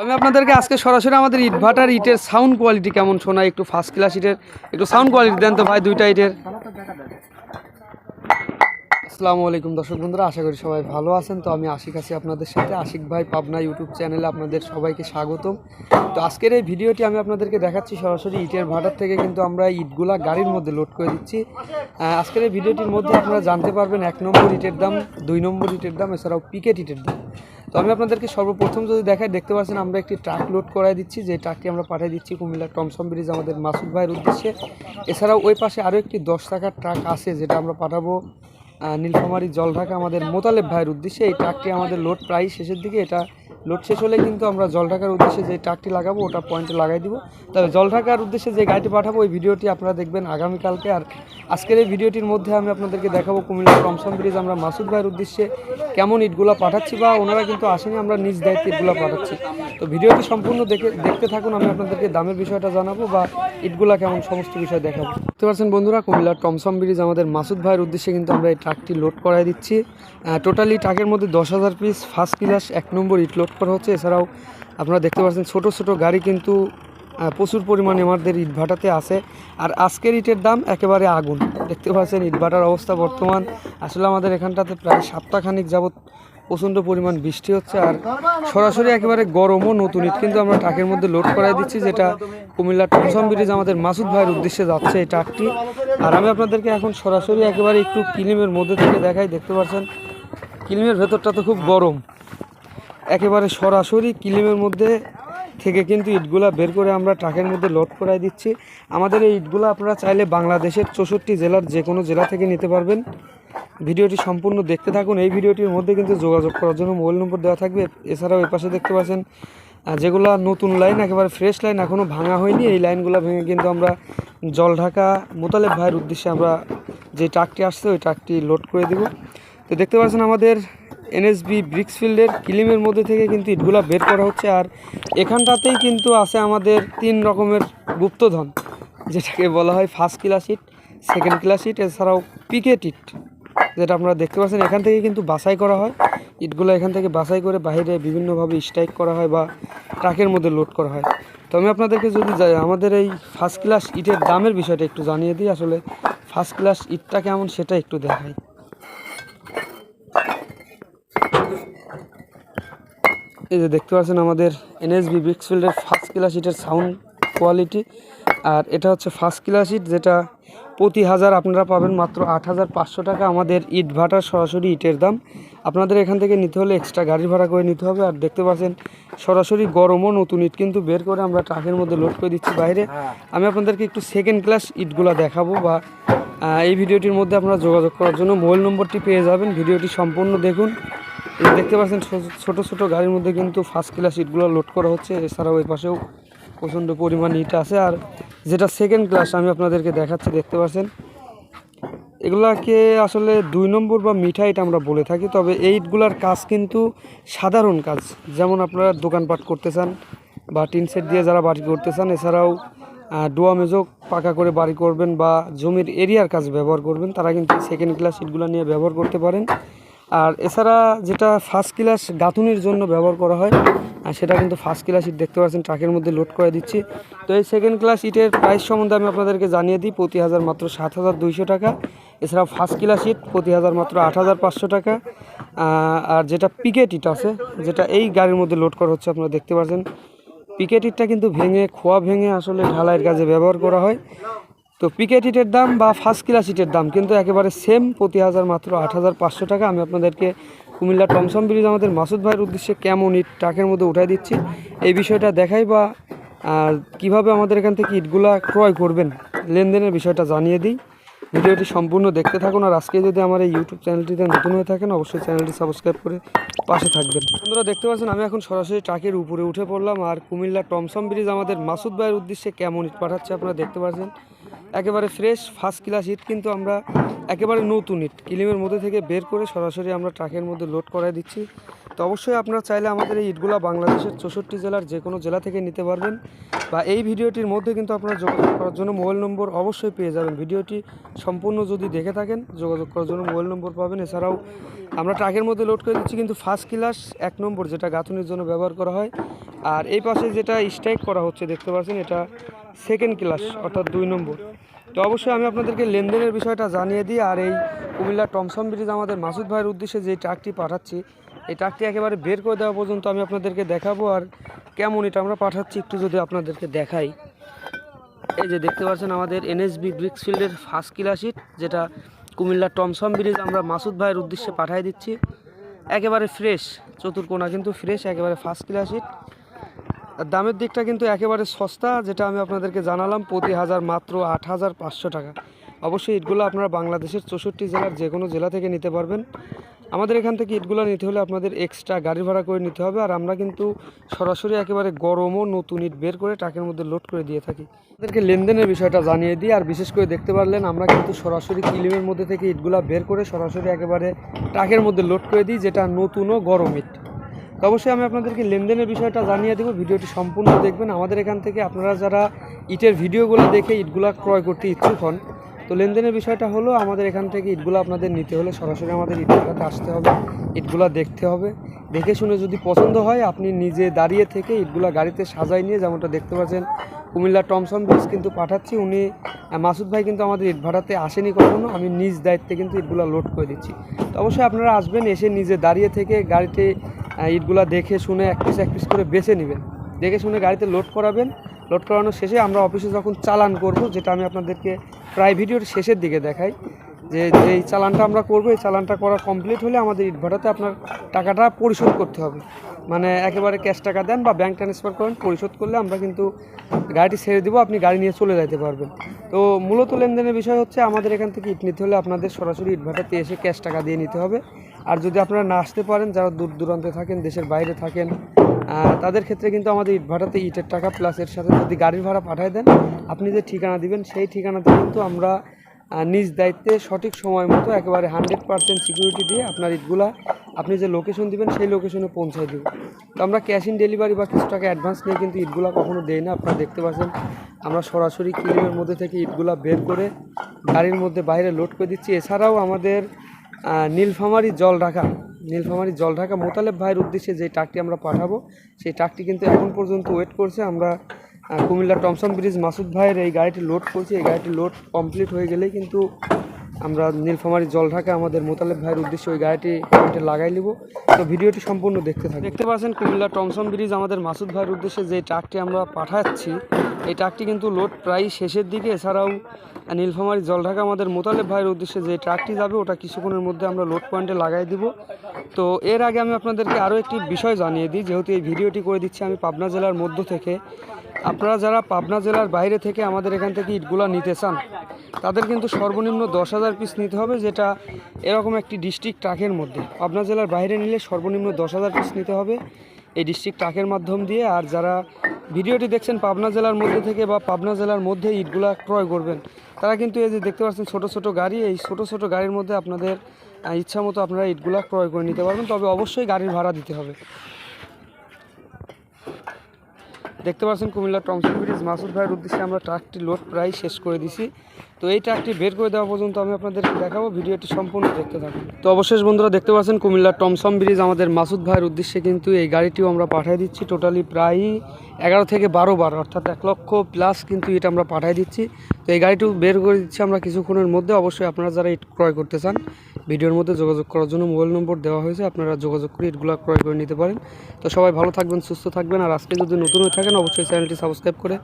আমি আপনাদেরকে আজকে সরাসরি আমাদের ইটভাটার ইটের সাউন্ড কোয়ালিটি কেমন শোনায়, একটু ফার্স্ট ক্লাস ইটের একটু সাউন্ড কোয়ালিটি দেন তো ভাই দুইটা ইটের আসসালামু আলাইকুম দর্শক বন্ধুরা, আশা করি সবাই ভালো আছেন। তো আমি আশিক আছি আপনাদের সাথে। আশিক ভাই পাবনা ইউটিউব চ্যানেলে আপনাদের সবাইকে স্বাগতম। তো আজকের এই ভিডিওটি আমি আপনাদেরকে দেখাচ্ছি সরাসরি ইটের ভাটার থেকে, কিন্তু আমরা ইটগুলা গাড়ির মধ্যে লোড করে দিচ্ছি। আজকের এই ভিডিওটির মধ্যে আপনারা জানতে পারবেন এক নম্বর ইটের দাম, দুই নম্বর ইটের দাম, এছাড়াও পিকেট ইটের দাম। তো আমি আপনাদেরকে সর্বপ্রথম যদি দেখাই, দেখতে পাচ্ছেন আমরা একটি ট্রাক লোড করাই দিচ্ছি। যে ট্রাকটি আমরা পাঠিয়ে দিচ্ছি কুমিল্লা টমসম ব্রিজ আমাদের মাসুদ ভাইয়ের উদ্দেশ্যে। এছাড়াও ওই পাশে আরও একটি দশ টাকার ট্রাক আছে, যেটা আমরা পাঠাবো নীলফামারি জল জলঢাকা আমাদের মোতালেব ভাইয়ের উদ্দেশ্যে। এই ট্রাকটি আমাদের লোড প্রায় শেষের দিকে, এটা লোড শেষ হলে কিন্তু আমরা জল ঢাকার উদ্দেশ্যে যে ট্রাকটি লাগাবো, ওটা পয়েন্টে লাগাই দিব। তবে জল ঢাকার উদ্দেশ্যে যে গাড়িটি পাঠাবো, ওই ভিডিওটি আপনারা দেখবেন আগামীকালকে। আর আজকের এই ভিডিওটির মধ্যে আমি আপনাদেরকে দেখাবো কুমিল্লা টমসম ব্রিজ আমরা মাসুদ ভাইয়ের উদ্দেশ্যে কেমন ইটগুলো পাঠাচ্ছি বা ওনারা কিন্তু আসেনি, আমরা নিজ দায়িত্বে ইটগুলো পাঠাচ্ছি। তো ভিডিওটি সম্পূর্ণ দেখে, দেখতে থাকুন, আমি আপনাদেরকে দামের বিষয়টা জানাব বা ইটগুলা কেমন, সমস্ত বিষয় দেখাবো। দেখতে পাচ্ছেন বন্ধুরা, কুমিল্লার টমসম ব্রিজ আমাদের মাসুদ ভাইয়ের উদ্দেশ্যে কিন্তু আমরা এই ট্রাকটি লোড করাই দিচ্ছি। টোটালি ট্রাকের মধ্যে দশ হাজার পিস ফার্স্ট ক্লাস এক নম্বর ইট লোড করা হচ্ছে এছাড়াও আপনারা দেখতে পাচ্ছেন ছোট ছোট গাড়ি কিন্তু প্রচুর পরিমাণে আমাদের ইট ভাটাতে আছে। আর আজকের ইটের দাম একেবারে আগুন। দেখতে পাচ্ছেন ইট ভাটার অবস্থা বর্তমান। আসলে আমাদের এখানটাতে প্রায় সপ্তাহখানিক যাবৎ প্রচণ্ড পরিমাণ বৃষ্টি হচ্ছে আর সরাসরি একেবারে গরমও নতুন ইট। কিন্তু আমরা ট্রাকের মধ্যে লোড করাই দিচ্ছি, যেটা কুমিল্লা টমসম ব্রিজ আমাদের মাসুদ ভাইয়ের উদ্দেশ্যে যাচ্ছে এই ট্রাকটি। আর আমি আপনাদেরকে এখন সরাসরি একেবারে একটু কিলিমের মধ্যে থেকে দেখাই। দেখতে পাচ্ছেন, কিলিমের ভেতরটা তো খুব গরম। একেবারে সরাসরি কিলিমের মধ্যে থেকে কিন্তু ইটগুলা বের করে আমরা ট্রাকের মধ্যে লোড করাই দিচ্ছি। আমাদের এই ইটগুলো আপনারা চাইলে বাংলাদেশের চৌষট্টি জেলার যে কোনো জেলা থেকে নিতে পারবেন। ভিডিওটি সম্পূর্ণ দেখতে থাকুন। এই ভিডিওটির মধ্যে কিন্তু যোগাযোগ করার জন্য মোবাইল নম্বর দেওয়া থাকবে। এছাড়াও এই পাশে দেখতে পাচ্ছেন যেগুলা নতুন লাইন, একেবারে ফ্রেশ লাইন এখনও ভাঙা হয়নি। এই লাইনগুলো ভেঙে কিন্তু আমরা জল ঢাকা মোতালেব ভাইয়ের উদ্দেশ্যে আমরা যে ট্রাকটি আসছে, ওই ট্রাকটি লোড করে দেব। তো দেখতে পাচ্ছেন আমাদের এনএসবি ব্রিক্সফিল্ডের কিলিমের মধ্যে থেকে কিন্তু ইটগুলা বের করা হচ্ছে আর এখানটাতেই কিন্তু আছে আমাদের তিন রকমের গুপ্তধন, যেটাকে বলা হয় ফার্স্ট ক্লাস ইট সেকেন্ড ক্লাস ইট, এছাড়াও পিকেট ইট, যেটা আপনারা দেখতে পাচ্ছেন। এখান থেকে কিন্তু বাছাই করা হয়। ইটগুলো এখান থেকে বাছাই করে বাইরে বিভিন্নভাবে স্ট্রাইক করা হয় বা ট্রাকের মধ্যে লোড করা হয়। তো আমি আপনাদেরকে যদি যাই, আমাদের এই ফার্স্ট ক্লাস ইটের দামের বিষয়টা একটু জানিয়ে দিই। আসলে ফার্স্ট ক্লাস ইটটা কেমন সেটা একটু দেখাই। এই যে দেখতে পাচ্ছেন আমাদের এনএসবি বিক্সফিল্ডের ফার্স্ট ক্লাস ইটের সাউন্ড কোয়ালিটি আর এটা হচ্ছে ফার্স্ট ক্লাস ইট যেটা প্রতি হাজার আপনারা পাবেন মাত্র আট হাজার পাঁচশো টাকা। আমাদের ইট ভাটার সরাসরি ইটের দাম। আপনাদের এখান থেকে নিতে হলে এক্সট্রা গাড়ি ভাড়া করে নিতে হবে। আর দেখতে পাচ্ছেন সরাসরি গরমও নতুন ইট কিন্তু বের করে আমরা ট্রাকের মধ্যে লোড করে দিচ্ছি বাইরে। আমি আপনাদেরকে একটু সেকেন্ড ক্লাস ইটগুলো দেখাবো বা এই ভিডিওটির মধ্যে আপনারা যোগাযোগ করার জন্য মোবাইল নম্বরটি পেয়ে যাবেন। ভিডিওটি সম্পূর্ণ দেখুন। দেখতে পাচ্ছেন ছোট ছোট গাড়ির মধ্যে কিন্তু ফার্স্ট ক্লাস ইটগুলো লোড করা হচ্ছে। এছাড়াও ওই পাশেও প্রচণ্ড পরিমাণ ইট আছে। আর যেটা সেকেন্ড ক্লাস আমি আপনাদেরকে দেখাচ্ছি, দেখতে পাচ্ছেন? এগুলাকে আসলে দুই নম্বর বা মিঠা ইট আমরা বলে থাকি, তবে এই ইটগুলার কাজ কিন্তু সাধারণ কাজ। যেমন আপনারা দোকানপাট করতে চান বা টিন সেট দিয়ে যারা বাড়ি করতে চান, এছাড়াও ডোয়া মেজো পাকা করে বাড়ি করবেন বা জমির এরিয়ার কাজ ব্যবহার করবেন, তারা কিন্তু সেকেন্ড ক্লাস ইটগুলো নিয়ে ব্যবহার করতে পারেন। আর এছাড়া যেটা ফার্স্ট ক্লাস গাঁথুনির জন্য ব্যবহার করা হয়, আর সেটা কিন্তু ফার্স্ট ক্লাস ইট দেখতে পাচ্ছেন ট্রাকের মধ্যে লোড করে দিচ্ছি। তো এই সেকেন্ড ক্লাস ইটের প্রাইস সম্বন্ধে আমি আপনাদেরকে জানিয়ে দিই, প্রতি হাজার মাত্র সাত হাজার দুইশো টাকা। এছাড়া ফার্স্ট ক্লাস ইট প্রতি হাজার মাত্র আট হাজার পাঁচশো টাকা। আর যেটা পিকেট ইট আছে, যেটা এই গাড়ির মধ্যে লোড করা হচ্ছে, আপনারা দেখতে পাচ্ছেন পিকেট ইটটা কিন্তু ভেঙে, খোয়া ভেঙে আসলে ঢালাইয়ের কাজে ব্যবহার করা হয়। তো পিকেট ইটের দাম বা ফার্স্ট ক্লাস ইটের দাম কিন্তু একেবারে সেম প্রতি হাজার মাত্র আট হাজার পাঁচশো টাকা। আমি আপনাদেরকে কুমিল্লা টমসম ব্রিজ আমাদের মাসুদ ভাইয়ের উদ্দেশ্যে কেমন ইট ট্রাকের মধ্যে উঠাই দিচ্ছি, এই বিষয়টা দেখাই বা কীভাবে আমাদের এখান থেকে ইটগুলা ক্রয় করবেন, লেনদেনের বিষয়টা জানিয়ে দিই। ভিডিওটি সম্পূর্ণ দেখতে থাকুন আর আজকে যদি আমার এই ইউটিউব চ্যানেলটিতে নতুন হয়ে থাকেন, অবশ্যই চ্যানেলটি সাবস্ক্রাইব করে পাশে থাকবেন। বন্ধুরা, দেখতে পাচ্ছেন, আমি এখন সরাসরি ট্রাকের উপরে উঠে পড়লাম আর কুমিল্লা টমসম ব্রিজ আমাদের মাসুদ ভাইয়ের উদ্দেশ্যে কেমন ইট পাঠাচ্ছে আপনারা দেখতে পাচ্ছেন। একেবারে ফ্রেশ ফার্স্ট ক্লাস ইট, কিন্তু আমরা একেবারে নতুন ইট। কিলিমের মধ্যে থেকে বের করে সরাসরি আমরা ট্রাকের মধ্যে লোড করাই দিচ্ছি। অবশ্যই আপনারা চাইলে আমাদের এই ইটগুলা বাংলাদেশের চৌষট্টি জেলার যে কোনো জেলা থেকে নিতে পারবেন বা এই ভিডিওটির মধ্যে কিন্তু আপনারা যোগাযোগ করার জন্য মোবাইল নম্বর অবশ্যই পেয়ে যাবেন। ভিডিওটি সম্পূর্ণ যদি দেখে থাকেন, যোগাযোগ করার জন্য মোবাইল নম্বর পাবেন। এছাড়াও আমরা ট্রাকের মধ্যে লোড করে দিচ্ছি, কিন্তু ফার্স্ট ক্লাস এক নম্বর যেটা গাঁথনির জন্য ব্যবহার করা হয়। আর এই পাশে যেটা স্ট্রাইক করা হচ্ছে, দেখতে পাচ্ছেন এটা সেকেন্ড ক্লাস অর্থাৎ দুই নম্বর। তো অবশ্যই আমি আপনাদেরকে লেনদেনের বিষয়টা জানিয়ে দিই, আর এই কুমিল্লা টমসম ব্রিজ আমাদের মাসুদ ভাইয়ের উদ্দেশ্যে যে ট্রাকটি পাঠাচ্ছি এই ট্রাকটি একেবারে বের করে দেওয়া পর্যন্ত আমি আপনাদেরকে দেখাবো আর কেমন এটা আমরা পাঠাচ্ছি একটু যদি আপনাদেরকে দেখাই। এই যে দেখতে পাচ্ছেন আমাদের এনএসবি ব্রিক্সফিল্ডের ফার্স্ট ক্লাসিট যেটা কুমিল্লা টমসম ব্রিজ আমরা মাসুদ ভাইয়ের উদ্দেশ্যে পাঠিয়ে দিচ্ছি। একেবারে ফ্রেশ চতুর্কোনা কিন্তু ফ্রেশ একেবারে ফার্স্ট ক্লাসিট আর দামের দিকটা কিন্তু একেবারে সস্তা, যেটা আমি আপনাদেরকে জানালাম, প্রতি হাজার মাত্র আট হাজার পাঁচশো টাকা। অবশ্যই ইটগুলো আপনারা বাংলাদেশের চৌষট্টি জেলার যে কোনো জেলা থেকে নিতে পারবেন। আমাদের এখান থেকে ইটগুলো নিতে হলে আপনাদের এক্সট্রা গাড়ি ভাড়া করে নিতে হবে, আর আমরা কিন্তু সরাসরি একেবারে গরম ও নতুন ইট বের করে ট্রাকের মধ্যে লোড করে দিয়ে থাকি। আমাদেরকে লেনদেনের বিষয়টা জানিয়ে দিই, আর বিশেষ করে দেখতে পারলেন আমরা কিন্তু সরাসরি কিলিমের মধ্যে থেকে ইটগুলা বের করে সরাসরি একেবারে ট্রাকের মধ্যে লোড করে দিই, যেটা নতুন ও গরম ইট। অবশ্যই আমি আপনাদেরকে লেনদেনের বিষয়টা জানিয়ে দেবো, ভিডিওটি সম্পূর্ণ দেখবেন। আমাদের এখান থেকে আপনারা যারা ইটের ভিডিওগুলো দেখে ইটগুলা ক্রয় করতে ইচ্ছুক হন তো লেনদেনের বিষয়টা হলো, আমাদের এখান থেকে ইটগুলো আপনাদের নিতে হলে সরাসরি আমাদের ইটগুলাতে আসতে হবে, ইটগুলা দেখতে হবে। দেখে শুনে যদি পছন্দ হয়, আপনি নিজে দাঁড়িয়ে থেকে ইটগুলা গাড়িতে সাজাই নিয়ে, যেমনটা দেখতে পাচ্ছেন, কুমিল্লা টমসন ব্রিজ কিন্তু পাঠাচ্ছি। উনি মাসুদ ভাই কিন্তু আমাদের ইট ভাড়াতে আসেনি কখনো, আমি নিজ দায়িত্বে কিন্তু ইটগুলা লোড করে দিচ্ছি। তো অবশ্যই আপনারা আসবেন, এসে নিজে দাঁড়িয়ে থেকে গাড়িতে ইটগুলা দেখে শুনে এক পিস এক পিস করে বেছে নেবেন। দেখে শুনে গাড়িতে লোড করাবেন লোড করানোর শেষে আমরা অফিসে যখন চালান করব, যেটা আমি আপনাদেরকে প্রায় ভিডিওর শেষের দিকে দেখাই, যে এই চালানটা আমরা করব, এই চালানটা করা কমপ্লিট হলে আমাদের ইট ভাড়াতে আপনার টাকাটা পরিশোধ করতে হবে। মানে একেবারে ক্যাশ টাকা দেন বা ব্যাঙ্ক ট্রান্সফার করেন, পরিশোধ করলে আমরা কিন্তু গাড়িটি ছেড়ে দেবো, আপনি গাড়ি নিয়ে চলে যেতে পারবেন। তো মূলত লেনদেনের বিষয় হচ্ছে, আমাদের এখান থেকে ইট নিতে হলে আপনাদের সরাসরি ইট ভাটাতে এসে ক্যাশ টাকা দিয়ে নিতে হবে। আর যদি আপনারা না আসতে পারেন, যারা দূর দূরান্তে থাকেন, দেশের বাইরে থাকেন তাদের ক্ষেত্রে কিন্তু আমাদের ইট ভাড়াতে ইটের টাকা প্লাস এর সাথে যদি গাড়ির ভাড়া পাঠায় দেন, আপনি যে ঠিকানা দিবেন, সেই ঠিকানাতে কিন্তু আমরা নিজ দায়িত্বে সঠিক সময় মতো একেবারে হান্ড্রেড পার্সেন্ট সিকিউরিটি দিয়ে আপনার ইটগুলা আপনি যে লোকেশন দিবেন, সেই লোকেশনে পৌঁছায় দেবো। তো আমরা ক্যাশ ইন ডেলিভারি বা কিছু টাকা অ্যাডভান্স নিয়ে কিন্তু ইটগুলা কখনো দেই না, আপনারা দেখতে পাচ্ছেন। আমরা সরাসরি কিলিমের মধ্যে থেকে ইটগুলা বের করে গাড়ির মধ্যে বাইরে লোড করে দিচ্ছি। এছাড়াও আমাদের নীলফামারী জল ঢাকা নীলফামারী জল ঢাকা মোতালেব ভাইয়ের উদ্দেশ্যে যে ট্রাকটি আমরা পাঠাবো, সেই ট্রাকটি কিন্তু এখন পর্যন্ত ওয়েট করছে। আমরা কুমিল্লা টমসন ব্রিজ মাসুদ ভাইয়ের এই গাড়িটি লোড করছি। এই গাড়িটি লোড কমপ্লিট হয়ে গেলেই কিন্তু আমরা নীলফামারী জল ঢাকা আমাদের মোতালেব ভাইয়ের উদ্দেশ্যে ওই গাড়িটি লাগাই নিব। তো ভিডিওটি সম্পূর্ণ দেখতে থাকি দেখতে পাচ্ছেন কুমিল্লা টমসন ব্রিজ, আমাদের মাসুদ ভাইয়ের উদ্দেশ্যে যে ট্রাকটি আমরা পাঠাচ্ছি, এই ট্রাকটি কিন্তু লোড প্রায় শেষের দিকে। এছাড়াও, নীলফামারী জল ঢাকা আমাদের মোতালেব ভাইয়ের উদ্দেশ্যে যে ট্রাকটি যাবে, ওটা কিছুক্ষণের মধ্যে আমরা লোড পয়েন্টে লাগাই দিব। তো এর আগে আমি আপনাদেরকে আরও একটি বিষয় জানিয়ে দিই, যেহেতু এই ভিডিওটি করে দিচ্ছি আমি পাবনা জেলার মধ্য থেকে। আপনারা যারা পাবনা জেলার বাইরে থেকে আমাদের এখান থেকে ইটগুলা নিতে চান, তাদের কিন্তু সর্বনিম্ন দশ হাজার পিস নিতে হবে, যেটা এরকম একটি ডিস্ট্রিক্ট ট্রাকের মধ্যে। পাবনা জেলার বাইরে নিলে সর্বনিম্ন দশ হাজার পিস নিতে হবে এই ডিস্ট্রিক্ট ট্রাকের মাধ্যম দিয়ে। আর যারা ভিডিওটি দেখছেন পাবনা জেলার মধ্যে থেকে বা পাবনা জেলার মধ্যে ইটগুলা ক্রয় করবেন, তারা কিন্তু এই যে দেখতে পাচ্ছেন ছোট ছোট গাড়ি, এই ছোট ছোট গাড়ির মধ্যে আপনাদের ইচ্ছা মতো আপনারা ইটগুলা ক্রয় করে নিতে পারবেন। তবে অবশ্যই গাড়ির ভাড়া দিতে হবে। দেখতে পাচ্ছেন কুমিল্লা টমসন ব্রিজ, মাসুদ ভাইয়ের উদ্দেশ্যে আমরা ট্রাকটি লোড প্রায় শেষ করে দিছি। তো এই ট্রাকটি বের করে দেওয়া পর্যন্ত আমি আপনাদেরকে দেখাবো, ভিডিওটি সম্পূর্ণ দেখতে থাকুন। তো অবশেষ বন্ধুরা দেখতে পাচ্ছেন কুমিল্লা টমসম ব্রিজ, আমাদের মাসুদ ভাইয়ের উদ্দেশ্যে কিন্তু এই গাড়িটিও আমরা পাঠিয়ে দিচ্ছি, টোটালি প্রায় এগারো থেকে বারো বার, অর্থাৎ এক লক্ষ প্লাস কিন্তু এটা আমরা পাঠিয়ে দিচ্ছি। তো এই গাড়িটিও বের করে দিচ্ছি আমরা কিছুক্ষণের মধ্যে, অবশ্যই আপনারা যারা ক্রয় করতে চান ভিডিওর মধ্যে যোগাযোগ করার জন্য মোবাইল নম্বর দেওয়া হয়েছে। আপনারা যোগাযোগ করে ইটগুলো ক্রয় করে নিতে পারেন। তো সবাই ভালো থাকবেন, সুস্থ থাকবেন। আর আজকে যদি নতুন হয়ে থাকেন, অবশ্যই চ্যানেলটি সাবস্ক্রাইব করে